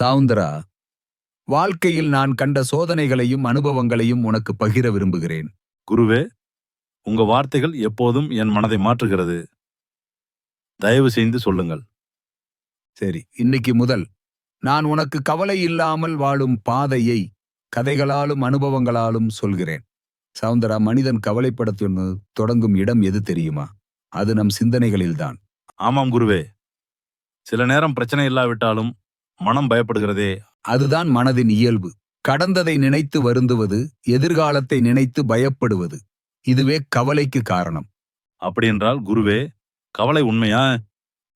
சவுந்தரா வாழ்க்கையில் நான் கண்ட சோதனைகளையும் அனுபவங்களையும் உனக்கு பகிர விரும்புகிறேன். குருவே உங்க வார்த்தைகள் எப்போதும் என் மனதை மாற்றுகிறது. தயவு செய்து சொல்லுங்கள். சரி இன்னைக்கு முதல். நான் உனக்கு கவலை இல்லாமல் வாழும் பாதையை கதைகளாலும் அனுபவங்களாலும் சொல்கிறேன். சவுந்தரா மனிதன் கவலைப்படத்துன்னு தொடங்கும் இடம் எது தெரியுமா? அது நம் சிந்தனைகளில்தான். ஆமாம் குருவே. சில நேரம் பிரச்சனை இல்லாவிட்டாலும் மனம் பயப்படுகிறதே. அதுதான் மனதின் இயல்பு. கடந்ததை நினைத்து வருந்துவது எதிர்காலத்தை நினைத்து பயப்படுவது. இதுவே கவலைக்கு காரணம். அப்படியென்றால் குருவே கவலை உண்மையா?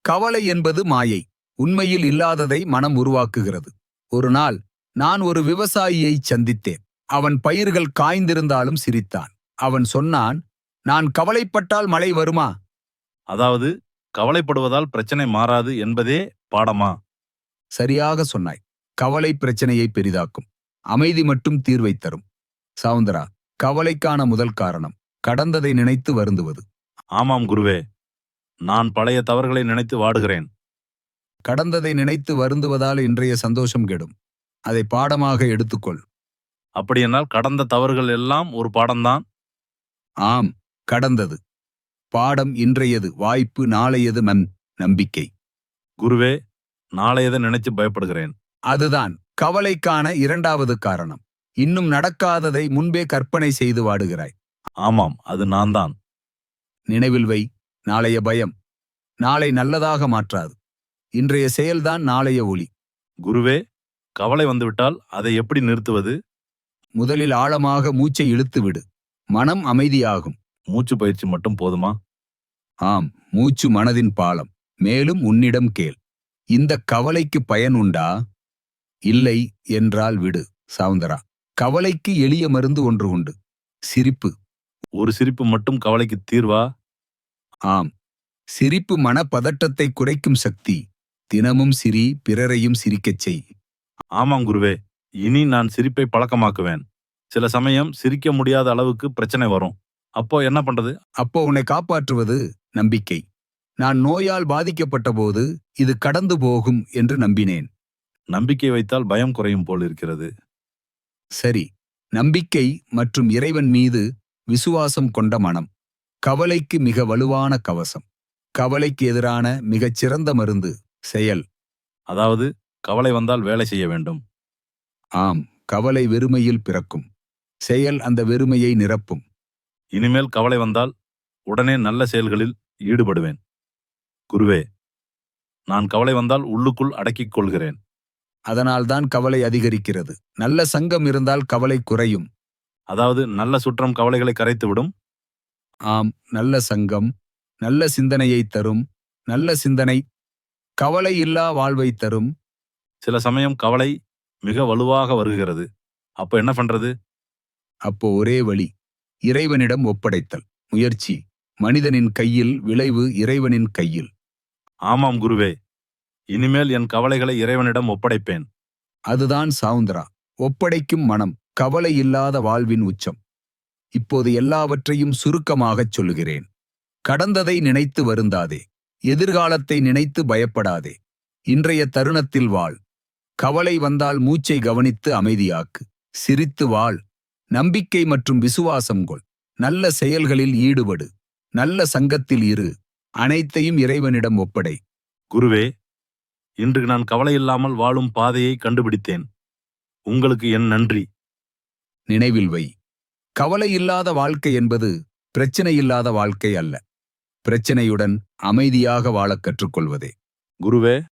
கவலை என்பது மாயை. உண்மையில் இல்லாததை மனம் உருவாக்குகிறது. ஒரு நாள் நான் ஒரு விவசாயியை சந்தித்தேன். அவன் பயிர்கள் காய்ந்திருந்தாலும் சிரித்தான். அவன் சொன்னான் நான் கவலைப்பட்டால் மழை வருமா? அதாவது கவலைப்படுவதால் பிரச்சனை மாறாது என்பதே பாடமா? சரியாக சொன்னாய். கவலை பிரச்சனையை பெரிதாக்கும். அமைதி மட்டும் தீர்வை தரும். சவுந்தரா கவலைக்கான முதல் காரணம் கடந்ததை நினைத்து வருந்துவது. ஆமாம் குருவே நான் பழைய தவறுகளை நினைத்து வாடுகிறேன். கடந்ததை நினைத்து வருந்துவதால் இன்றைய சந்தோஷம் கெடும். அதை பாடமாக எடுத்துக்கொள். அப்படியென்றால் கடந்த தவறுகள் எல்லாம் ஒரு பாடம்தான்? ஆம் கடந்தது. பாடம் இன்றையது வாய்ப்பு நாளையது மன் நம்பிக்கை. குருவே நாளையதை நினைச்சு பயப்படுகிறேன்? அதுதான். கவலைக்கான இரண்டாவது காரணம். இன்னும் நடக்காததை முன்பே கற்பனை செய்து வாடுகிறாய். ஆமாம் அது நான் தான் நினைவில் வை. நாளைய பயம். நாளை நல்லதாக மாற்றாது. இன்றைய செயல்தான் நாளைய ஒளி. குருவே கவலை வந்துவிட்டால் அதை எப்படி நிறுத்துவது? முதலில் ஆழமாக மூச்சை இழுத்து விடு. மனம் அமைதியாகும். மூச்சு பயிற்சி மட்டும் போதுமா? ஆம் மூச்சு மனதின் பாலம். மேலும் உன்னிடம் கேள். இந்த கவலைக்கு பயன் உண்டா? இல்லை என்றால் விடு சவுந்தரா. கவலைக்கு எளிய மருந்து ஒன்று உண்டு. சிரிப்பு. ஒரு சிரிப்பு மட்டும் கவலைக்கு தீர்வா? ஆம். சிரிப்பு மனப்பதட்டத்தை குறைக்கும் சக்தி. தினமும் சிரி பிறரையும் சிரிக்கச் செய். ஆமாம் குருவே இனி நான் சிரிப்பை பழக்கமாக்குவேன். சில சமயம் சிரிக்க முடியாத அளவுக்கு பிரச்சனை வரும். அப்போ என்ன பண்றது? அப்போ உன்னை காப்பாற்றுவது நம்பிக்கை. நான் நோயால் பாதிக்கப்பட்டபோது இது கடந்து போகும் என்று நம்பினேன். நம்பிக்கை வைத்தால் பயம் குறையும் போல் இருக்கிறது. சரி நம்பிக்கை மற்றும் இறைவன் மீது விசுவாசம் கொண்ட மனம். கவலைக்கு மிக வலுவான கவசம். கவலைக்கு எதிரான மிகச் சிறந்த மருந்து செயல். அதாவது கவலை வந்தால் வேலை செய்ய வேண்டும். ஆம் கவலை வெறுமையில் பிறக்கும். செயல் அந்த வெறுமையை நிரப்பும். இனிமேல் கவலை வந்தால் உடனே நல்ல செயல்களில் ஈடுபடுவேன். குருவே நான் கவலை வந்தால் உள்ளுக்குள் அடக்கிக் கொள்கிறேன். அதனால்தான் கவலை அதிகரிக்கிறது. நல்ல சங்கம் இருந்தால் கவலை குறையும். அதாவது நல்ல சுற்றம் கவலைகளை கரைத்துவிடும்? ஆம் நல்ல சங்கம் நல்ல சிந்தனையை தரும் நல்ல சிந்தனை கவலை இல்லா வாழ்வை தரும். சில சமயம் கவலை மிக வலுவாக வருகிறது. அப்போ என்ன பண்றது? அப்போ ஒரே வழி இறைவனிடம் ஒப்படைத்தல் முயற்சி. மனிதனின் கையில் விளைவு இறைவனின் கையில். ஆமாம் குருவே இனிமேல் என் கவலைகளை இறைவனிடம் ஒப்படைப்பேன். அதுதான் சவுந்தரா ஒப்படைக்கும் மனம் கவலை இல்லாத வாழ்வின் உச்சம். இப்போது எல்லாவற்றையும் சுருக்கமாகச் சொல்லுகிறேன். கடந்ததை நினைத்து வருந்தாதே எதிர்காலத்தை நினைத்து பயப்படாதே. இன்றைய தருணத்தில் வாழ் கவலை வந்தால் மூச்சை கவனித்து அமைதியாக்கு சிரித்து வாழ். நம்பிக்கை மற்றும் விசுவாசம் கொள் நல்ல செயல்களில் ஈடுபடு. நல்ல சங்கத்தில் இரு. அனைத்தையும் இறைவனிடம் ஒப்படை. குருவே இன்று நான் கவலை இல்லாமல் வாழும் பாதையை கண்டுபிடித்தேன். உங்களுக்கு என் நன்றி. நினைவில் வை. கவலை இல்லாத வாழ்க்கை என்பது பிரச்சனை இல்லாத வாழ்க்கை அல்ல. பிரச்சனையுடன் அமைதியாக வாழக் கற்றுக்கொள்வதே. குருவே